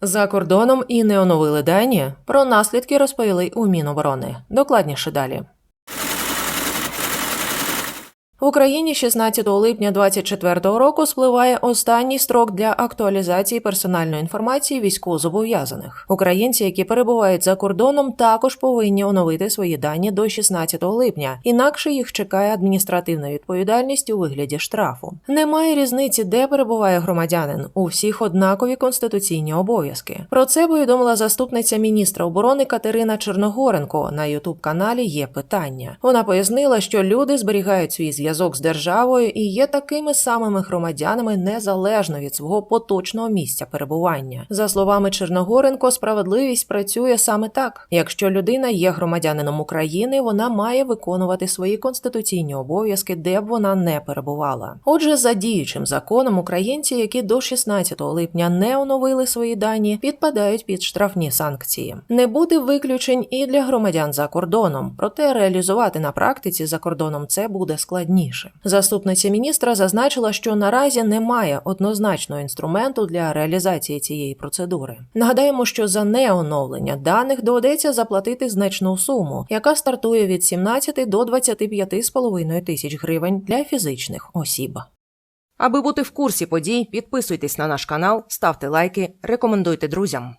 За кордоном і не оновили дані. Про наслідки розповіли у Міноборони. Докладніше далі. В Україні 16 липня 2024 року спливає останній строк для актуалізації персональної інформації військовозобов'язаних. Українці, які перебувають за кордоном, також повинні оновити свої дані до 16 липня, інакше їх чекає адміністративна відповідальність у вигляді штрафу. Немає різниці, де перебуває громадянин. У всіх однакові конституційні обов'язки. Про це повідомила заступниця міністра оборони Катерина Черногоренко на ютуб каналі. Є питання. Вона пояснила, що люди зберігають свій зв'язок з державою і є такими самими громадянами незалежно від свого поточного місця перебування. За словами Черногоренко, справедливість працює саме так: якщо людина є громадянином України, вона має виконувати свої конституційні обов'язки, де б вона не перебувала. Отже, за діючим законом українці, які до 16 липня не оновили свої дані, підпадають під штрафні санкції. Не буде виключень і для громадян за кордоном, проте реалізувати на практиці за кордоном це буде складніше. Заступниця міністра зазначила, що наразі немає однозначного інструменту для реалізації цієї процедури. Нагадаємо, що за неоновлення даних доведеться заплатити значну суму, яка стартує від 17 до 25,5 тисяч гривень для фізичних осіб. Аби бути в курсі подій, підписуйтесь на наш канал, ставте лайки, рекомендуйте друзям.